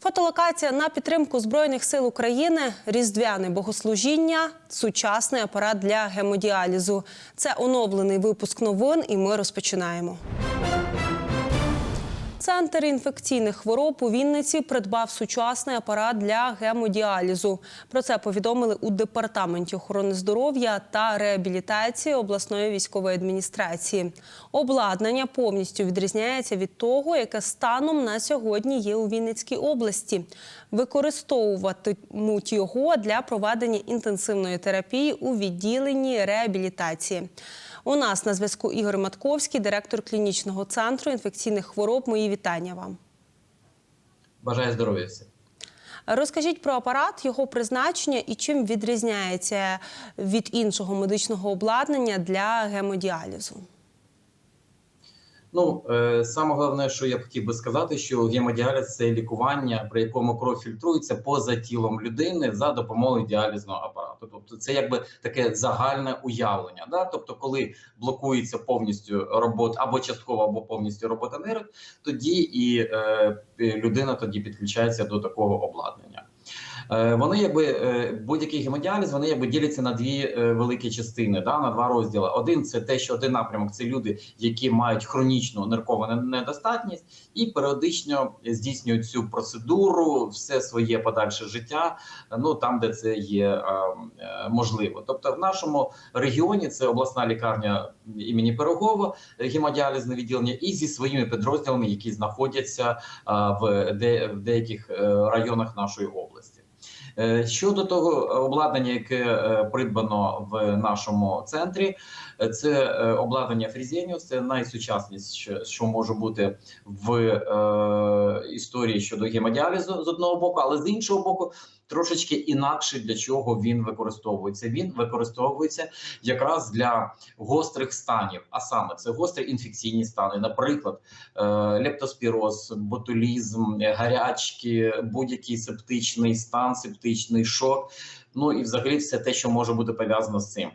Фотолокація на підтримку збройних сил України, різдвяне богослужіння, сучасний апарат для гемодіалізу. Це оновлений випуск новин, і ми розпочинаємо. Центр інфекційних хвороб у Вінниці придбав сучасний апарат для гемодіалізу. Про це повідомили у департаменті охорони здоров'я та реабілітації обласної військової адміністрації. Обладнання повністю відрізняється від того, яке станом на сьогодні є у Вінницькій області. Використовуватимуть його для проведення інтенсивної терапії у відділенні реабілітації. У нас на зв'язку Ігор Матковський, директор клінічного центру інфекційних хвороб. Мої вітання вам. Бажаю здоров'я всім. Розкажіть про апарат, його призначення і чим відрізняється від іншого медичного обладнання для гемодіалізу. Ну е, саме головне, що я б хотів би сказати, що гемодіаліз це лікування, при якому кров фільтрується поза тілом людини за допомогою діалізного апарату. Тобто, це якби таке загальне уявлення. Да? Тобто, коли блокується повністю робота або частково, або повністю робота нирок, тоді і е, людина тоді підключається до такого обладнання. Е, Вони якби е, будь-який гемодіаліз, вони якби діляться на дві е, великі частини, да на два розділи. Один це те, що один напрямок це люди, які мають хронічну ниркову недостатність, і періодично здійснюють цю процедуру, все своє подальше життя. Ну там, де це є можливо. Тобто, в нашому регіоні це обласна лікарня імені Пирогова, гемодіалізне відділення, і зі своїми підрозділами, які знаходяться в, де, в деяких районах нашої області. Е, Щодо того обладнання, яке е, придбано в нашому центрі, е, це е, обладнання Фрізеніус, це найсучасніше, що може бути в е, історії щодо гемодіалізу з одного боку, але з іншого боку, трошечки інакше для чого він використовується. Він використовується якраз для гострих станів, а саме це гострі інфекційні стани, наприклад, е, лептоспіроз, ботулізм, гарячки, будь-який септичний стан, септичний шок. Ну і взагалі все те, що може бути пов'язано з цим.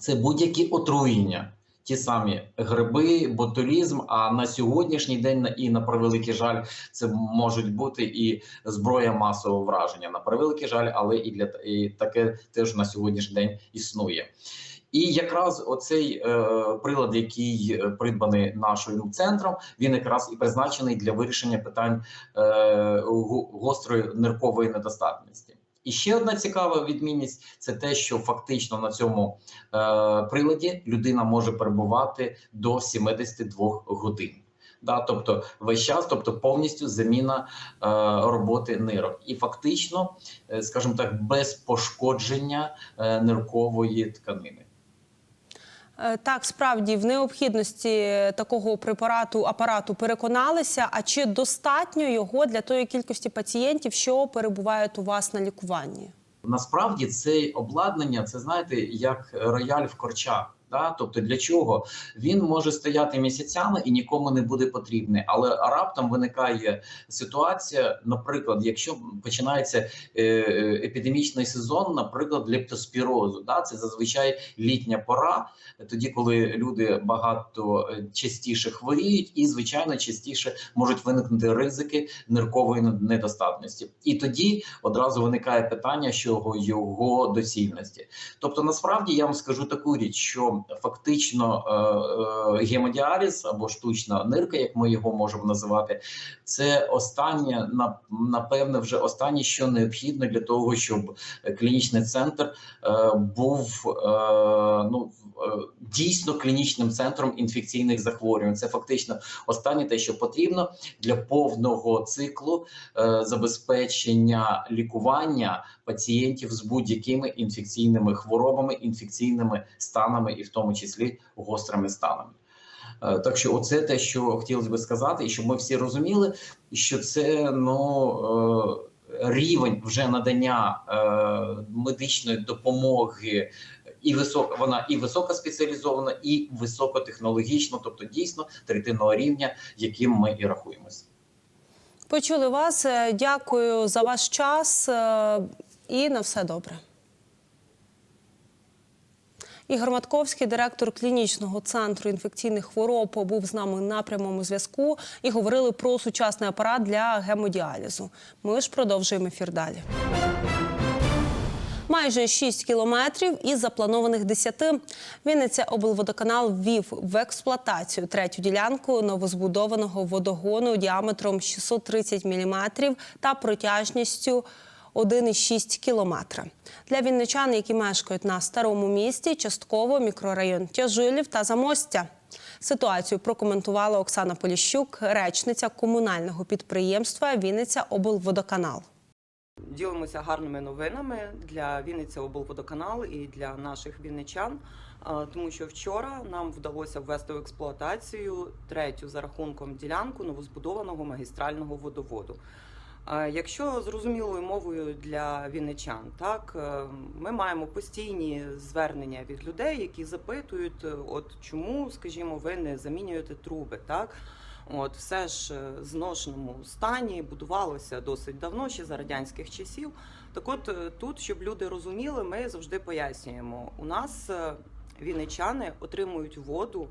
Це будь-які отруєння. Ті самі гриби, ботулізм. А на сьогоднішній день і на превеликий жаль, це можуть бути і зброя масового враження. На превеликий жаль, але і для і таке теж на сьогоднішній день існує. І якраз оцей е, прилад, який придбаний нашим центром, він якраз і призначений для вирішення питань е, гострої ниркової недостатності. І ще одна цікава відмінність це те, що фактично на цьому е, приладі людина може перебувати до 72 годин. Да, тобто весь час, тобто повністю заміна е, роботи нирок, і фактично, е, скажімо так, без пошкодження е, ниркової тканини. Е, Так, справді в необхідності такого препарату апарату переконалися. А чи достатньо його для тої кількості пацієнтів, що перебувають у вас на лікуванні? Насправді це обладнання, це знаєте, як рояль в корчах. Да? Тобто для чого він може стояти місяцями і нікому не буде потрібний, але раптом виникає ситуація, наприклад, якщо починається е, е, епідемічний сезон, наприклад, лептоспірозу, да? це зазвичай літня пора, тоді коли люди багато е, частіше хворіють, і звичайно частіше можуть виникнути ризики ниркової недостатності, і тоді одразу виникає питання щодо його доцільності. Тобто, насправді я вам скажу таку річ, що фактично е, е, гемодіаліз або штучна нирка, як ми його можемо називати, це останнє напевне вже останнє, що необхідно для того, щоб клінічний центр е, був ну дійсно клінічним центром інфекційних захворювань. Це фактично останнє те, що потрібно для повного циклу забезпечення лікування пацієнтів з будь-якими інфекційними хворобами, інфекційними станами, і в тому числі гострими станами. Е, Так що, оце те, що хотілося би сказати, і щоб ми всі розуміли, що це ну е, рівень вже надання е, медичної допомоги. І висока вона і високоспеціалізована, і високотехнологічна, тобто дійсно третинного рівня, яким ми і рахуємося. Почули вас. Дякую за ваш час і на все добре. Ігор Матковський, директор клінічного центру інфекційних хвороб, був з нами на прямому зв'язку і говорили про сучасний апарат для гемодіалізу. Ми ж продовжуємо ефір далі. Майже 6 кілометрів із запланованих 10. Вінниця облводоканал ввів в експлуатацію третю ділянку новозбудованого водогону діаметром 630 мм та протяжністю 1,6 кілометра. Для вінничан, які мешкають на старому місті, частково мікрорайон Тяжилів та Замостя. Ситуацію прокоментувала Оксана Поліщук, речниця комунального підприємства Вінниця облводоканал. Ділимося гарними новинами для Вінниця облводоканал і для наших вінничан, тому що вчора нам вдалося ввести в експлуатацію третю за рахунком ділянку новозбудованого магістрального водоводу. Якщо зрозумілою мовою для вінничан, так е, ми маємо постійні звернення від людей, які запитують, е, от чому, скажімо, ви не замінюєте труби, так. От все ж е, зношеному стані будувалося досить давно, ще за радянських часів. Так, от тут, щоб люди розуміли, ми завжди пояснюємо. У нас вінничани отримують воду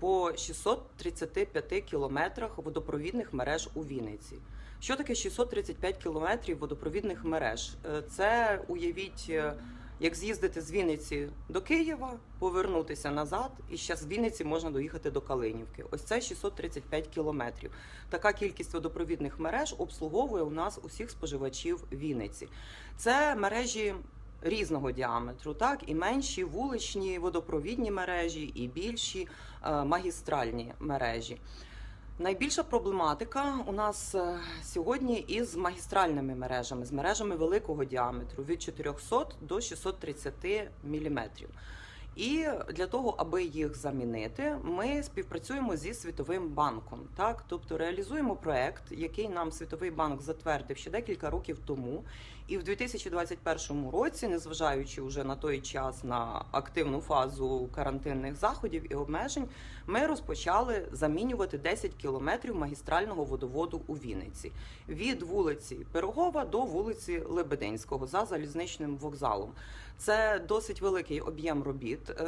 по 635 кілометрах водопровідних мереж у Вінниці. Що таке 635 кілометрів водопровідних мереж? Е, Це уявіть. е, Як з'їздити з Вінниці до Києва, повернутися назад, і ще з Вінниці можна доїхати до Калинівки. Ось це 635 кілометрів. Така кількість водопровідних мереж обслуговує у нас усіх споживачів Вінниці. Це мережі різного діаметру, так і менші вуличні водопровідні мережі, і більші е, магістральні мережі. Найбільша проблематика у нас е, сьогодні із магістральними мережами, з мережами великого діаметру від 400 до 630 міліметрів. І для того, аби їх замінити, ми співпрацюємо зі Світовим банком. Так, тобто реалізуємо проект, який нам Світовий банк затвердив ще декілька років тому. І в 2021 році, незважаючи вже на той час на активну фазу карантинних заходів і обмежень, ми розпочали замінювати 10 кілометрів магістрального водоводу у Вінниці від вулиці Пирогова до вулиці Лебединського за залізничним вокзалом. Це досить великий об'єм робіт. Е,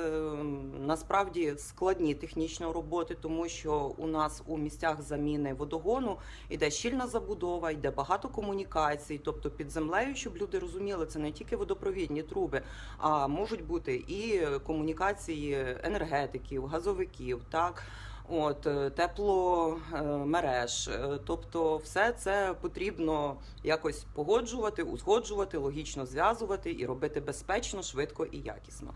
насправді складні технічні роботи, тому що у нас у місцях заміни водогону йде щільна забудова, йде багато комунікацій. Тобто під землею, щоб люди розуміли, це не тільки водопровідні труби, а можуть бути і комунікації енергетиків, газовиків, так. От е, тепломереж, Е, тобто, все це потрібно якось погоджувати, узгоджувати, логічно зв'язувати і робити безпечно, швидко і якісно.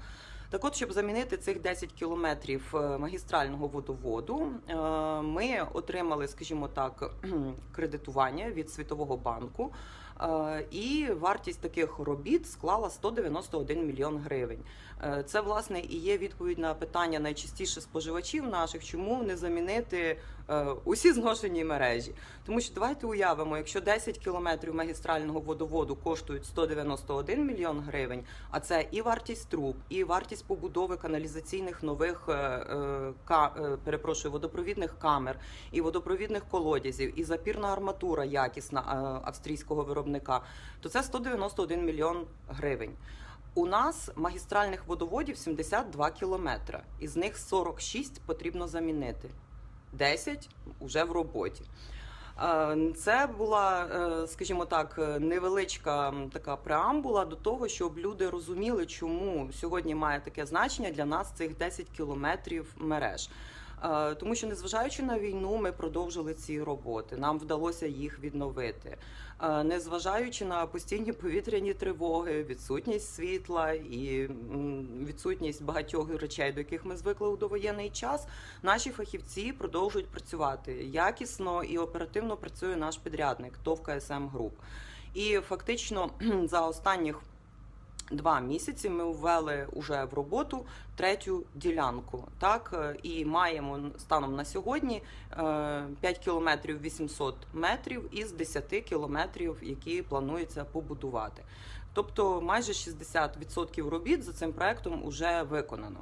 Так, от, щоб замінити цих 10 кілометрів е, магістрального водоводу, е, ми отримали, скажімо так, кредитування від Світового банку. Е, І вартість таких робіт склала 191 мільйон гривень. Е, Це власне і є відповідь на питання найчастіше споживачів наших, чому не замінити усі зношені мережі. Тому що давайте уявимо, якщо 10 кілометрів магістрального водоводу коштують 191 мільйон гривень, а це і вартість труб, і вартість побудови каналізаційних нових е, е, е, перепрошую, водопровідних камер, і водопровідних колодязів, і запірна арматура якісна е, австрійського виробника, то це 191 мільйон гривень. У нас магістральних водоводів 72 кілометри, із них 46 потрібно замінити, 10 вже в роботі. Е, Це була, е, скажімо так, невеличка така преамбула до того, щоб люди розуміли, чому сьогодні має таке значення для нас цих 10 кілометрів мереж. Е, Тому що, незважаючи на війну, ми продовжили ці роботи. Нам вдалося їх відновити. Е, Незважаючи на постійні повітряні тривоги, відсутність світла і відсутність багатьох речей, до яких ми звикли у довоєнний час, наші фахівці продовжують працювати якісно і оперативно працює наш підрядник ТОВ КСМ Груп. І фактично за останніх два місяці ми ввели уже в роботу третю ділянку. Так е, і маємо станом на сьогодні е, 5 кілометрів 800 метрів із 10 кілометрів, які планується побудувати. Тобто майже 60% робіт за цим проектом вже виконано.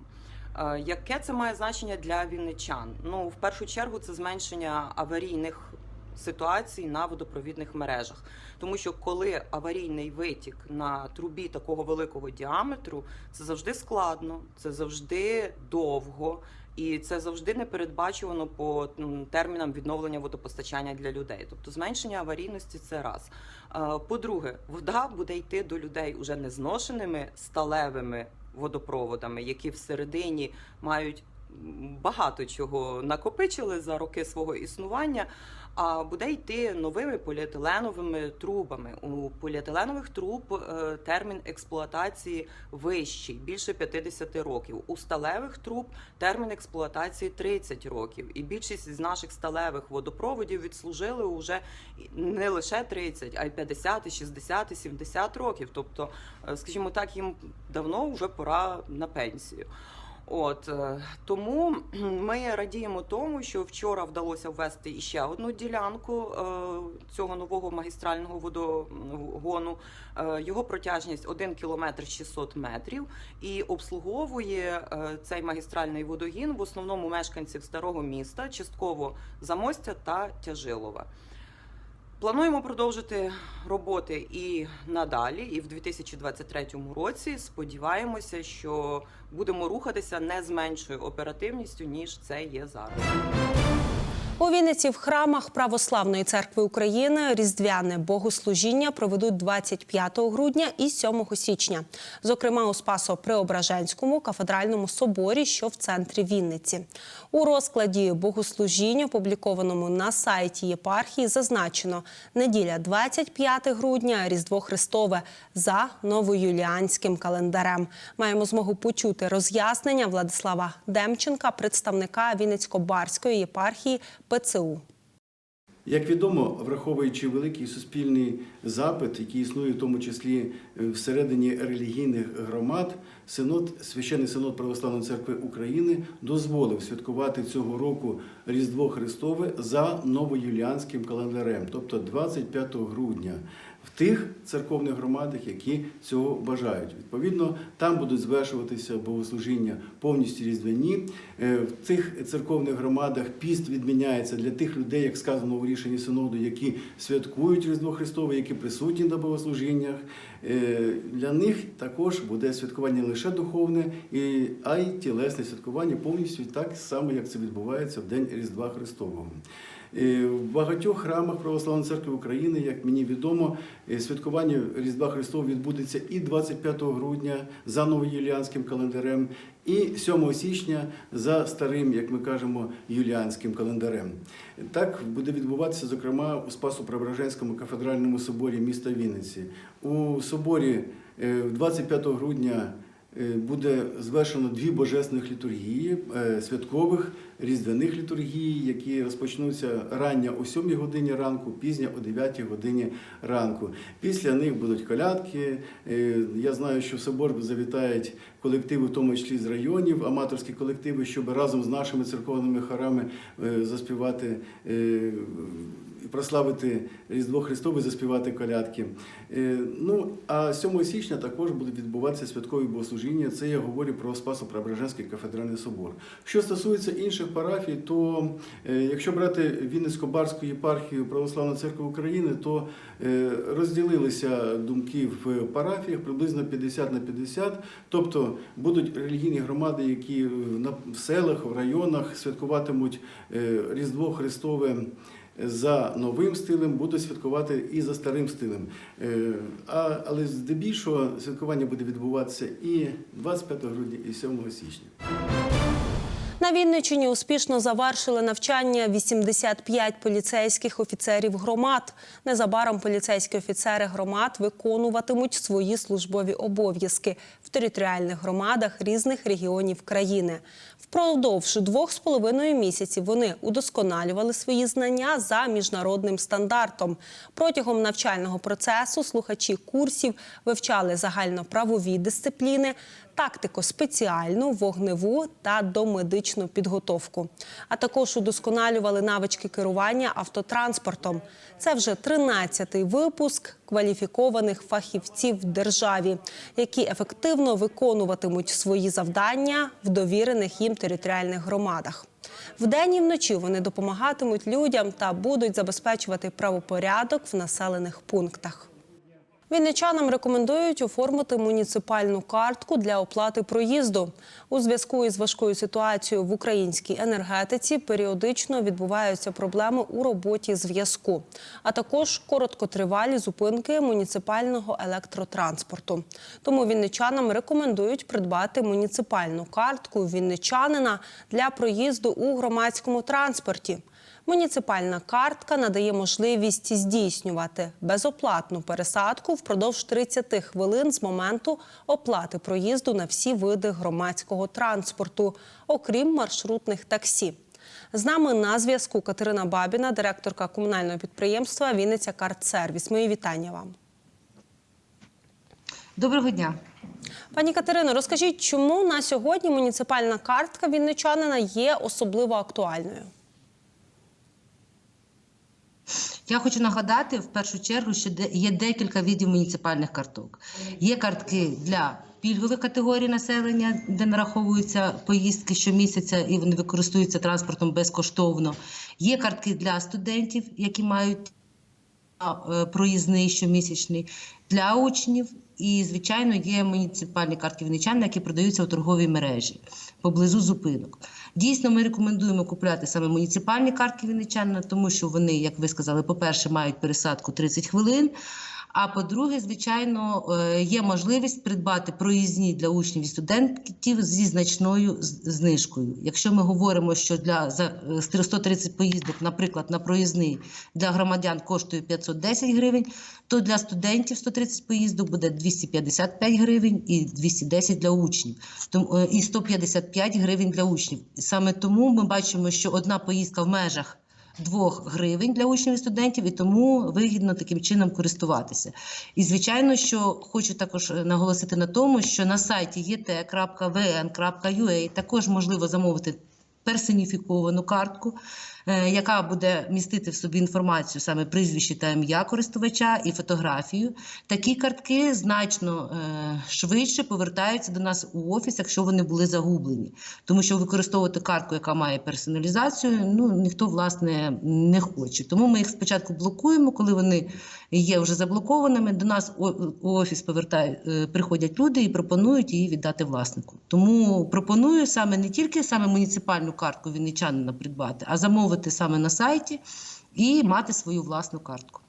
Е, Яке це має значення для вінничан? Ну, в першу чергу, це зменшення аварійних ситуацій на водопровідних мережах. Тому що коли аварійний витік на трубі такого великого діаметру, це завжди складно, це завжди довго. І це завжди не передбачувано по термінам відновлення водопостачання для людей. Тобто зменшення аварійності це раз. Е, По-друге, вода буде йти до людей уже не зношеними сталевими водопроводами, які всередині мають багато чого накопичили за роки свого існування. А буде йти новими поліетиленовими трубами. У поліетиленових труб е, термін експлуатації вищий, більше 50 років. У сталевих труб термін експлуатації 30 років. І більшість з наших сталевих водопроводів відслужили вже не лише 30, а й 50, і 60, 70 років. Тобто, е, скажімо так, їм давно вже пора на пенсію. От е, тому ми радіємо тому, що вчора вдалося ввести іще одну ділянку е, цього нового магістрального водогону. Е, Його протяжність 1 кілометр 600 метрів і обслуговує цей магістральний водогін в основному мешканців старого міста, частково Замостя та Тяжилова. Плануємо продовжити роботи і надалі, і в 2023 році сподіваємося, що будемо рухатися не з меншою оперативністю ніж це є зараз. У Вінниці в храмах Православної церкви України різдвяне богослужіння проведуть 25 грудня і 7 січня. Зокрема, у Спасо-Преображенському кафедральному соборі, що в центрі Вінниці. У розкладі богослужіння, опублікованому на сайті єпархії, зазначено неділя 25 грудня, Різдво Христове за новоюліанським календарем. Маємо змогу почути роз'яснення Владислава Демченка, представника Вінницько-Барської єпархії ПЦУ. Як відомо, враховуючи великий суспільний запит, який існує в тому числі е, всередині релігійних громад, синод, священний синод Православної церкви України дозволив святкувати цього року Різдво Христове за новоюліанським календарем, тобто 25 грудня. В тих церковних громадах, які цього бажають, відповідно, там будуть звершуватися богослужіння повністю різдвяні. Е, В цих церковних громадах піст відміняється для тих людей, як сказано у рішенні синоду, які святкують Різдво Христове, які присутні на богослужіннях. Е, Для них також буде святкування лише духовне, а й тілесне святкування повністю так само, як це відбувається в день Різдва Христового. Е, В багатьох храмах Православної церкви України, як мені відомо, е, святкування Різдва Христового відбудеться і 25 грудня за новоюліанським календарем, і 7 січня за старим, як ми кажемо, юліанським календарем. Так буде відбуватися, зокрема, у Спасо-Преображенському кафедральному соборі міста Вінниці. У соборі е, 25 грудня е, буде звершено дві божественних літургії, е, святкових різдвяних літургій, які розпочнуться рання о 7 годині ранку, пізня о 9 годині ранку. Після них будуть колядки. Е, Я знаю, що в собор завітають колективи, в тому числі з районів, аматорські колективи, щоб разом з нашими церковними хорами е, заспівати. Прославити Різдво Христове, заспівати колядки. Е, Ну а 7 січня також будуть відбуватися святкові богослужіння. Це я говорю про Спасо-Преображенський кафедральний собор. Що стосується інших парафій, то е, якщо брати Вінницько-Барську єпархію Православної церкви України, то е, розділилися думки в парафіях приблизно 50 на 50. Тобто будуть релігійні громади, які в селах, в районах святкуватимуть Різдво Христове. За новим стилем будуть святкувати і за старим стилем. Е, але здебільшого святкування буде відбуватися і 25 грудня, і 7 січня. На Вінниччині успішно завершили навчання 85 поліцейських офіцерів громад. Незабаром поліцейські офіцери громад виконуватимуть свої службові обов'язки в територіальних громадах різних регіонів країни. Впродовж двох з половиною місяців вони удосконалювали свої знання за міжнародним стандартом. Протягом навчального процесу слухачі курсів вивчали загальноправові дисципліни, тактико-спеціальну, вогневу та домедичну підготовку. А також удосконалювали навички керування автотранспортом. Це вже 13-й випуск кваліфікованих фахівців в державі, які ефективно виконуватимуть свої завдання в довірених їм територіальних громадах. Вдень і вночі вони допомагатимуть людям та будуть забезпечувати правопорядок в населених пунктах. Вінничанам рекомендують оформити муніципальну картку для оплати проїзду. У зв'язку із важкою ситуацією в українській енергетиці періодично відбуваються проблеми у роботі зв'язку, а також короткотривалі зупинки муніципального електротранспорту. Тому вінничанам рекомендують придбати муніципальну картку вінничанина для проїзду у громадському транспорті. Муніципальна картка надає можливість здійснювати безоплатну пересадку впродовж 30 хвилин з моменту оплати проїзду на всі види громадського транспорту, окрім маршрутних таксі. З нами на зв'язку Катерина Бабіна, директорка комунального підприємства Вінниця Картсервіс. Мої вітання вам. Доброго дня. Пані Катерино, розкажіть, чому на сьогодні муніципальна картка вінничанина є особливо актуальною? Я хочу нагадати в першу чергу, що є декілька видів муніципальних карток. Є картки для пільгових категорій населення, де нараховуються поїздки щомісяця і вони використовуються транспортом безкоштовно. Є картки для студентів, які мають е, проїзний щомісячний для учнів. І, звичайно, є муніципальні картки вінничан, які продаються у торговій мережі поблизу зупинок. Дійсно, ми рекомендуємо купляти саме муніципальні картки вінничанина, тому що вони, як ви сказали, по-перше, мають пересадку 30 хвилин. А по-друге, звичайно, е, є можливість придбати проїзні для учнів і студентів зі значною знижкою. Якщо ми говоримо, що для е, 130 поїздок, наприклад, на проїзний для громадян коштує 510 гривень, то для студентів 130 поїздок буде 255 гривень і 210 для учнів, е, і 155 гривень для учнів. Саме тому ми бачимо, що одна поїздка в межах 2 гривень для учнів і студентів, і тому вигідно таким чином користуватися. І звичайно, що хочу також е, наголосити на тому, що на сайті єте.вн.ua також можливо замовити персоніфіковану картку, е, яка буде містити в собі інформацію саме прізвище та ім'я користувача і фотографію. Такі картки значно е, швидше повертаються до нас у офіс, якщо вони були загублені. Тому що використовувати картку, яка має персоналізацію, ну ніхто власне не хоче. Тому ми їх спочатку блокуємо, коли вони є вже заблокованими. До нас у офіс повертають, е, приходять люди і пропонують її віддати власнику. Тому пропоную саме не тільки саме муніципальну картку вінничанина придбати, а замовити саме на сайті і мати свою власну картку.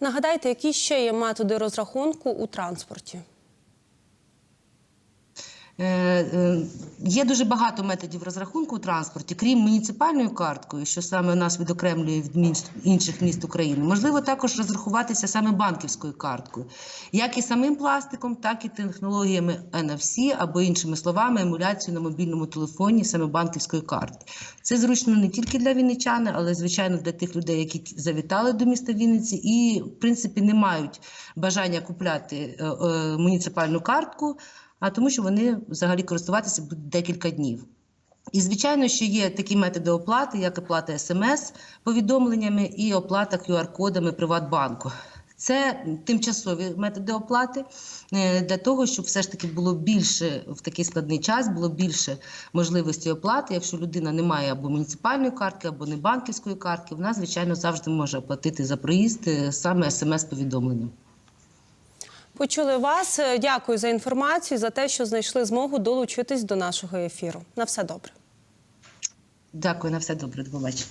Нагадайте, які ще є методи розрахунку у транспорті? Е, е, Є дуже багато методів розрахунку у транспорті, крім муніципальною карткою, що саме нас відокремлює від інших міст України. Можливо також розрахуватися саме банківською карткою, як і самим пластиком, так і технологіями NFC або іншими словами, емуляцією на мобільному телефоні саме банківської карти. Це зручно не тільки для вінничани, але звичайно для тих людей, які завітали до міста Вінниці і в принципі не мають бажання купляти е, муніципальну картку а тому, що вони взагалі користуватися будуть декілька днів. І, звичайно, що є такі методи оплати, як оплата смс-повідомленнями і оплата QR-кодами Приватбанку. Це тимчасові методи оплати е, для того, щоб все ж таки було більше в такий складний час, було більше можливості оплати. Якщо людина не має або муніципальної картки, або не банківської картки, вона, звичайно, завжди може оплатити за проїзд е, саме смс-повідомленням. Почули вас. Е, Дякую за інформацію, за те, що знайшли змогу долучитись до нашого ефіру. На все добре. Дякую на все добре. До побачення.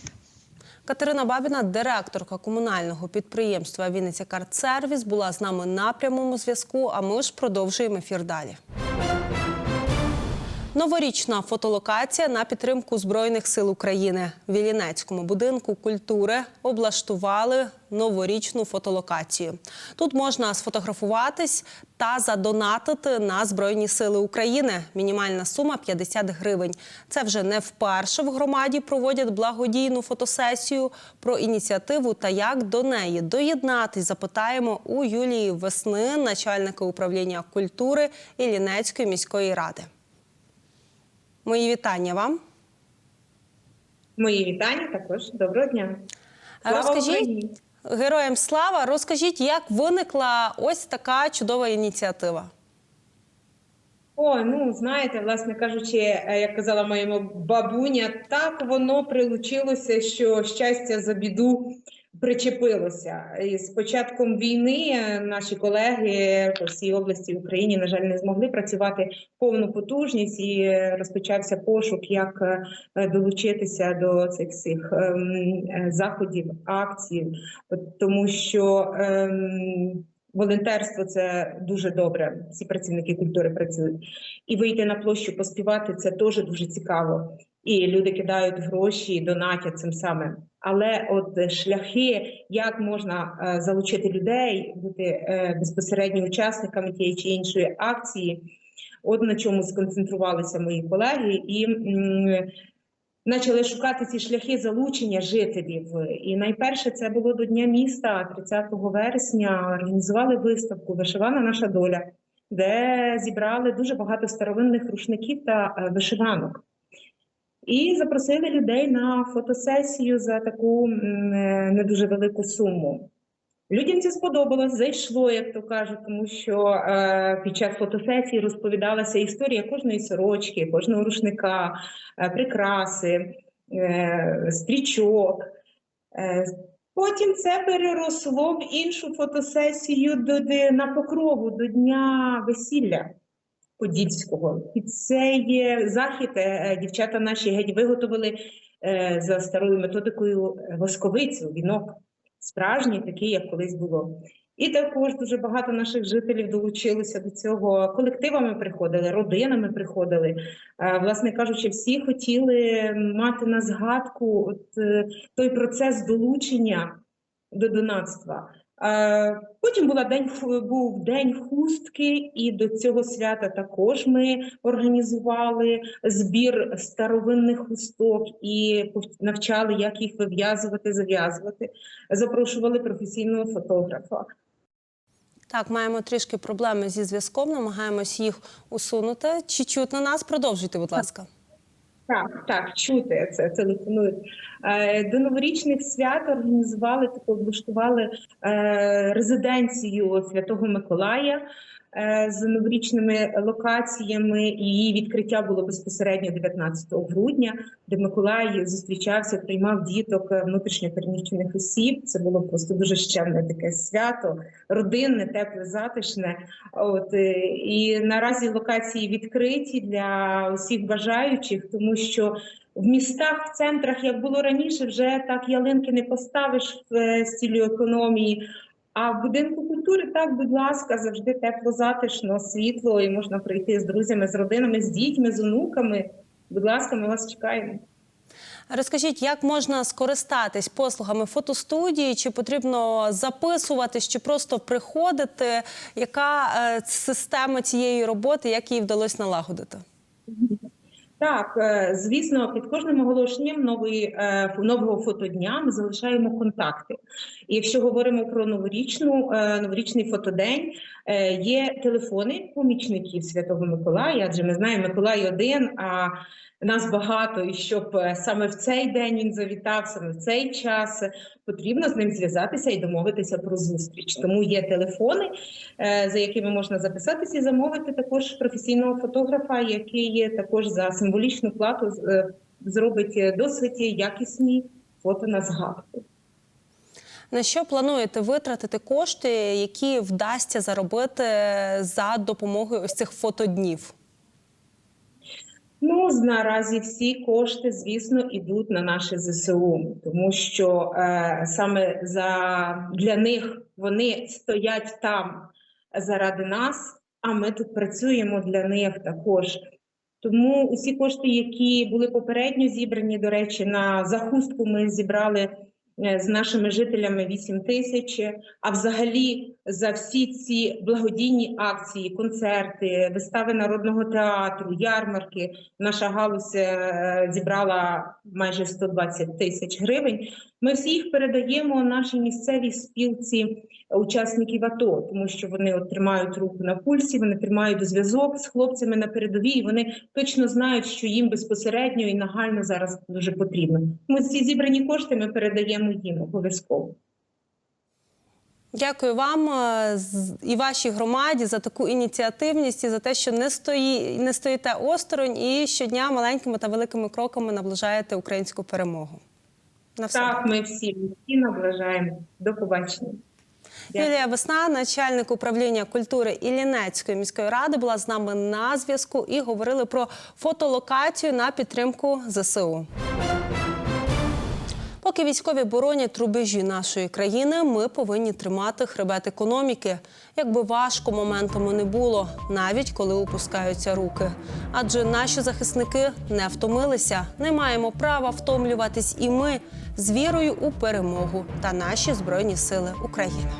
Катерина Бабіна, директорка комунального підприємства Вінниця Картсервіс, була з нами на прямому зв'язку. А ми ж продовжуємо ефір далі. Новорічна фотолокація на підтримку Збройних сил України. В Іллінецькому будинку культури облаштували новорічну фотолокацію. Тут можна сфотографуватись та задонатити на Збройні сили України. Мінімальна сума 50 гривень. Це вже не вперше в громаді проводять благодійну фотосесію. Про ініціативу та як до неї доєднатись, запитаємо у Юлії Весни, начальника управління культури Іллінецької міської ради. Мої вітання вам. Мої вітання також. Доброго дня. Слава Розкажіть Україні! героям слава, розкажіть, як виникла ось така чудова ініціатива. Ой, ну знаєте, власне кажучи, е, як казала моя м- бабуня, так воно прилучилося, що щастя за біду причепилося. І з початком війни е, наші колеги по всій області Україні, на жаль, не змогли працювати повну потужність і е, розпочався пошук, як е, долучитися до цих всіх ем, заходів, акцій, тому що. ем, Волонтерство це дуже добре. Всі працівники культури працюють. І вийти на площу поспівати це теж дуже цікаво. І люди кидають гроші, донатять цим самим. Але от шляхи, як можна е, залучити людей, бути е, безпосередньо учасниками тієї чи іншої акції, от на чому сконцентрувалися мої колеги, і почали шукати ці шляхи залучення жителів. І найперше це було до Дня міста 30 вересня. Організували виставку Вишивана наша доля, де зібрали дуже багато старовинних рушників та е, вишиванок. І запросили людей на фотосесію за таку е, не дуже велику суму. Людям це сподобалось, зайшло, як то кажуть, тому що е, під час фотосесії розповідалася історія кожної сорочки, кожного рушника, е, прикраси, е, стрічок. Е, Потім це переросло в іншу фотосесію до, на покрову до Дня весілля Подільського. І цей е, захід е, дівчата наші геть виготовили е, за старою методикою е, восковицю, вінок справжній, такий, як колись було. І також дуже багато наших жителів долучилися до цього. Колективами приходили, родинами приходили. Е, Власне кажучи, всі хотіли мати на згадку от, е, той процес долучення до донатства. Потім була день був день хустки, і до цього свята також ми організували збір старовинних хусток і навчали, як їх вив'язувати, зав'язувати. Запрошували професійного фотографа. Так, маємо трішки проблеми зі зв'язком, намагаємось їх усунути. Чи чутно нас? Продовжуйте, будь ласка. Так, так, чути це телефонують. Е, До новорічних свят організували таку облаштували е, резиденцію Святого Миколая з новорічними локаціями. І її відкриття було безпосередньо 19 грудня, де Миколай зустрічався, приймав діток е, внутрішньопереміщених осіб. Це було просто дуже щемне таке свято, родинне, тепле, затишне. От е, і наразі локації відкриті для усіх бажаючих, тому що в містах, в центрах, як було раніше, вже так ялинки не поставиш в е, цілею економії. А в будинку культури так, будь ласка, завжди тепло, затишно, світло, і можна прийти з друзями, з родинами, з дітьми, з онуками. Будь ласка, ми вас чекаємо. Розкажіть, як можна скористатись послугами фотостудії? Чи потрібно записуватись, чи просто приходити? Яка е, система цієї роботи, як її вдалося налагодити? Так, е, звісно, під кожним оголошенням нової, е, нового фотодня ми залишаємо контакти. І якщо говоримо про новорічну, е, новорічний фотодень, є телефони помічників Святого Миколая, адже ми знаємо Миколай один, а нас багато, і щоб саме в цей день він завітав, саме в цей час потрібно з ним зв'язатися і домовитися про зустріч. Тому є телефони, за якими можна записатися і замовити також професійного фотографа, який також за символічну плату е, зробить е, досить якісні фото на згадку. На що плануєте витратити кошти, які вдасться заробити за допомогою ось цих фотоднів? Ну, наразі всі кошти, звісно, йдуть на наші ЗСУ, тому що е, саме за для них вони стоять там заради нас, а ми тут працюємо для них також. Тому усі кошти, які були попередньо зібрані, до речі, на захустку ми зібрали е, з нашими жителями 8 тисяч. А взагалі за всі ці благодійні акції, концерти, вистави народного театру, ярмарки, наша галузь е, зібрала майже 120 тисяч гривень. Ми всі їх передаємо нашій місцевій спілці учасників АТО, тому що вони от тримають руку на пульсі, вони тримають зв'язок з хлопцями на передовій. Вони точно знають, що їм безпосередньо і нагально зараз дуже потрібно. Ми ці зібрані кошти ми передаємо їм обов'язково. Дякую вам е, і вашій громаді за таку ініціативність і за те, що не стої, не стоїте осторонь і щодня маленькими та великими кроками наближаєте українську перемогу. На все. Так, ми всі, всі наближаємо. До побачення. Юлія Весна, начальник управління культури Іллінецької міської ради, була з нами на зв'язку і говорили про фотолокацію на підтримку ЗСУ. Поки військові боронять рубежі нашої країни, ми повинні тримати хребет економіки. Якби важко моментами не було, навіть коли опускаються руки. Адже наші захисники не втомилися, не маємо права втомлюватись і ми з вірою у перемогу та наші збройні сили України.